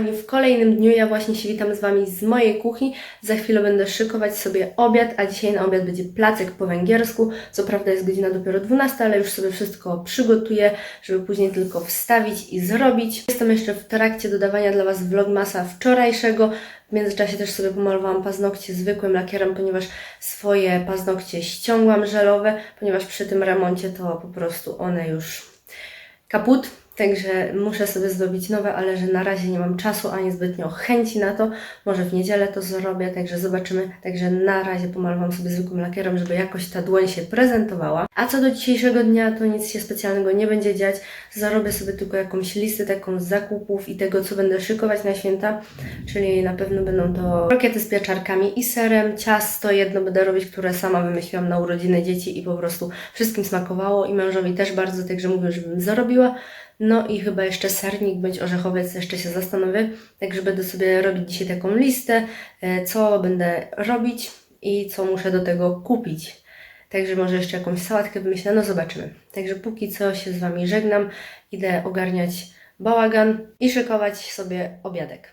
Kochani w kolejnym dniu. Ja właśnie się witam z Wami z mojej kuchni. Za chwilę będę szykować sobie obiad, a dzisiaj na obiad będzie placek po węgiersku. Co prawda jest godzina dopiero 12, ale już sobie wszystko przygotuję, żeby później tylko wstawić i zrobić. Jestem jeszcze w trakcie dodawania dla Was vlogmasa wczorajszego. W międzyczasie też sobie pomalowałam paznokcie zwykłym lakierem, ponieważ swoje paznokcie ściągłam żelowe, ponieważ przy tym remoncie to po prostu one już kaput, także muszę sobie zrobić nowe, ale że na razie nie mam czasu ani zbytnio chęci na to. Może w niedzielę to zrobię, także zobaczymy. Także na razie pomalowałam sobie zwykłym lakierem, żeby jakoś ta dłoń się prezentowała. A co do dzisiejszego dnia, to nic się specjalnego nie będzie dziać. Zarobię sobie tylko jakąś listę taką zakupów i tego, co będę szykować na święta, czyli na pewno będą to krokiety z pieczarkami i serem, ciasto jedno będę robić, które sama wymyśliłam na urodziny dzieci i po prostu wszystkim smakowało i mężowi też bardzo, także mówię, żebym zarobiła. No i chyba jeszcze sernik bądź orzechowiec, jeszcze się zastanowię. Także będę sobie robić dzisiaj taką listę, e, co będę robić i co muszę do tego kupić. Także może jeszcze jakąś sałatkę wymyślę, no zobaczymy. Także póki co się z Wami żegnam, idę ogarniać bałagan i szykować sobie obiadek.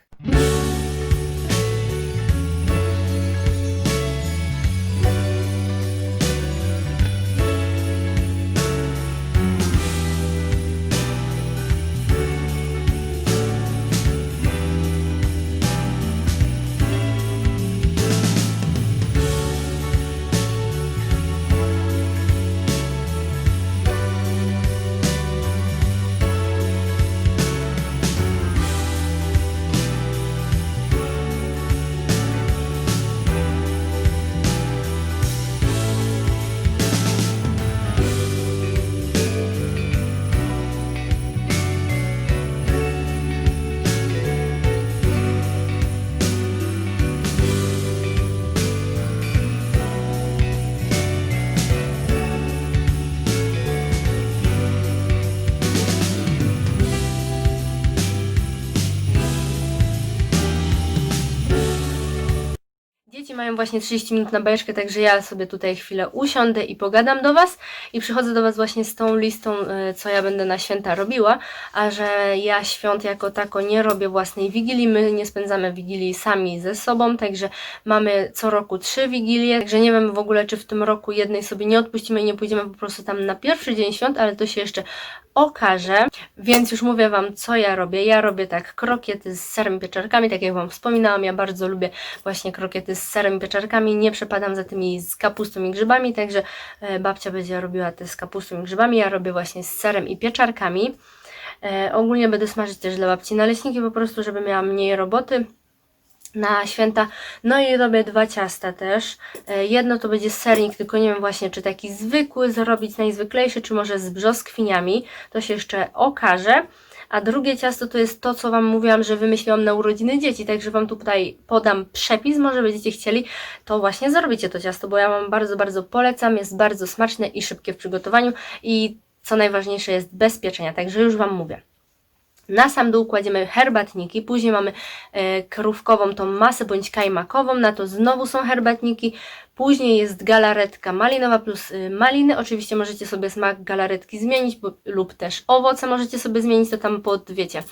Mają właśnie 30 minut na bajeczkę, także ja sobie tutaj chwilę usiądę i pogadam do Was. I przychodzę do Was właśnie z tą listą, y, co ja będę na święta robiła, a że ja świąt jako tako nie robię własnej wigilii, my nie spędzamy wigilii sami ze sobą, także mamy co roku trzy wigilie, także nie wiem w ogóle, czy w tym roku jednej sobie nie odpuścimy i nie pójdziemy po prostu tam na pierwszy dzień świąt, ale to się jeszcze okaże, więc już mówię Wam, co ja robię. Ja robię tak krokiety z serem pieczarkami, tak jak Wam wspominałam, ja bardzo lubię właśnie krokiety z serem i pieczarkami, nie przepadam za tymi z kapustą i grzybami, także e, babcia będzie robiła te z kapustą i grzybami, ja robię właśnie z serem i pieczarkami. E, ogólnie będę smażyć też dla babci naleśniki, po prostu, żeby miała mniej roboty na święta. No i robię dwa ciasta też. E, Jedno to będzie sernik, tylko nie wiem właśnie, czy taki zwykły zrobić, najzwyklejszy, czy może z brzoskwiniami. To się jeszcze okaże. A drugie ciasto to jest to, co Wam mówiłam, że wymyśliłam na urodziny dzieci, także Wam tutaj podam przepis, może będziecie chcieli, to właśnie zrobicie to ciasto, bo ja Wam bardzo, bardzo polecam, jest bardzo smaczne i szybkie w przygotowaniu i co najważniejsze jest bez pieczenia, także już Wam mówię. Na sam dół kładziemy herbatniki, później mamy e, krówkową tą masę bądź kajmakową, na to znowu są herbatniki, później jest galaretka malinowa plus y, maliny, oczywiście możecie sobie smak galaretki zmienić bo, lub też owoce możecie sobie zmienić, to tam pod, wiecie,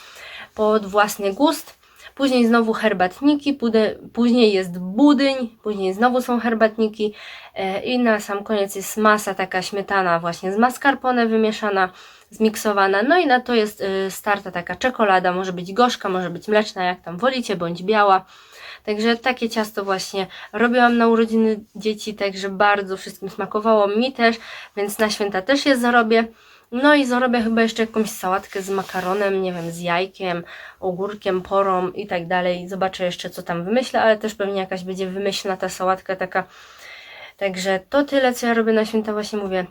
pod własny gust. Później znowu herbatniki, pude, później jest budyń, później znowu są herbatniki e, i na sam koniec jest masa taka śmietana właśnie z mascarpone wymieszana, zmiksowana. No i na to jest y, starta taka czekolada, może być gorzka, może być mleczna, jak tam wolicie, bądź biała. Także takie ciasto właśnie robiłam na urodziny dzieci, także bardzo wszystkim smakowało mi też, więc na święta też je zarobię. No i zrobię chyba jeszcze jakąś sałatkę z makaronem, nie wiem, z jajkiem, ogórkiem, porą i tak dalej. Zobaczę jeszcze, co tam wymyślę, ale też pewnie jakaś będzie wymyślna ta sałatka taka. Także to tyle, co ja robię na święta, właśnie mówię.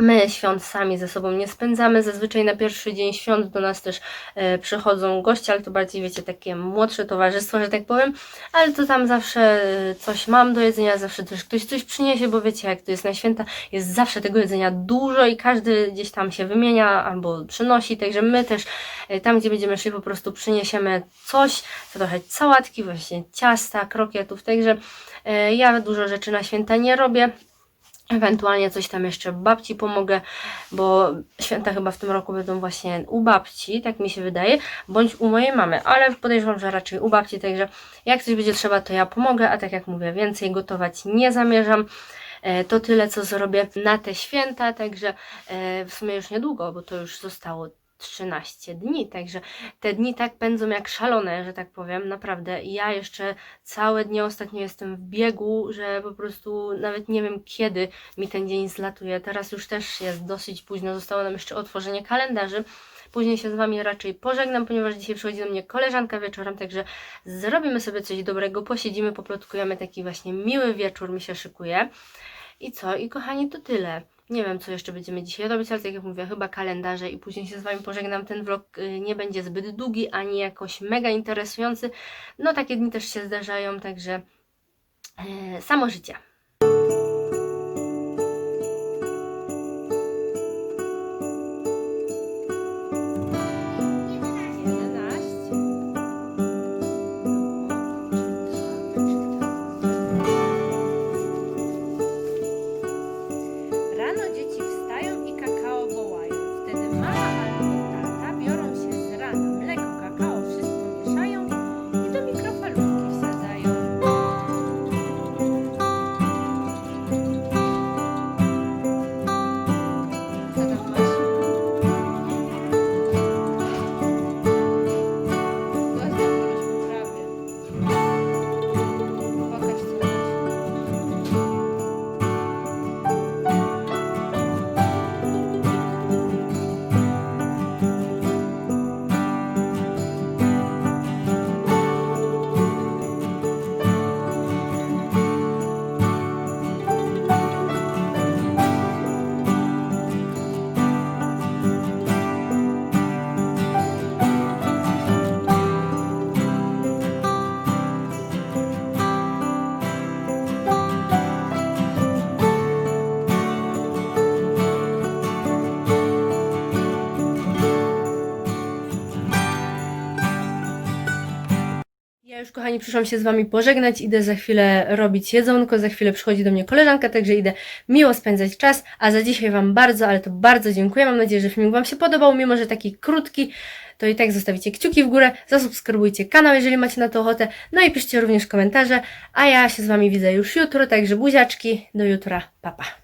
My świąt sami ze sobą nie spędzamy. Zazwyczaj na pierwszy dzień świąt do nas też e, przychodzą goście, ale to bardziej, wiecie, takie młodsze towarzystwo, że tak powiem. Ale to tam zawsze e, coś mam do jedzenia, zawsze też ktoś coś przyniesie, bo wiecie, jak to jest na święta, jest zawsze tego jedzenia dużo i każdy gdzieś tam się wymienia albo przynosi. Także my też e, tam, gdzie będziemy szli, po prostu przyniesiemy coś, co trochę sałatki, właśnie ciasta, krokietów. Także e, ja dużo rzeczy na święta nie robię. Ewentualnie coś tam jeszcze babci pomogę, bo święta chyba w tym roku będą właśnie u babci, tak mi się wydaje, bądź u mojej mamy, ale podejrzewam, że raczej u babci, także jak coś będzie trzeba, to ja pomogę, a tak jak mówię, więcej gotować nie zamierzam. E, To tyle, co zrobię na te święta, także e, w sumie już niedługo, bo to już zostało 13 dni, także te dni tak pędzą jak szalone, że tak powiem, naprawdę. Ja jeszcze całe dnie ostatnio jestem w biegu, że po prostu nawet nie wiem kiedy mi ten dzień zlatuje. Teraz już też jest dosyć późno, zostało nam jeszcze otworzenie kalendarzy. Później się z Wami raczej pożegnam, ponieważ dzisiaj przychodzi do mnie koleżanka wieczorem, także zrobimy sobie coś dobrego, posiedzimy, poplotkujemy, taki właśnie miły wieczór mi się szykuje. I co? I kochani, to tyle. Nie wiem, co jeszcze będziemy dzisiaj robić, ale tak jak mówię, chyba kalendarze i później się z Wami pożegnam. Ten vlog y, nie będzie zbyt długi, ani jakoś mega interesujący. No takie dni też się zdarzają, także e, samo życie. Już, kochani, przyszłam się z Wami pożegnać. Idę za chwilę robić jedzonko. Za chwilę przychodzi do mnie koleżanka, także idę miło spędzać czas. A za dzisiaj Wam bardzo, ale to bardzo dziękuję. Mam nadzieję, że filmik Wam się podobał, mimo że taki krótki. To i tak zostawicie kciuki w górę, zasubskrybujcie kanał, jeżeli macie na to ochotę. No i piszcie również komentarze. A ja się z Wami widzę już jutro, także buziaczki. Do jutra. Pa, pa.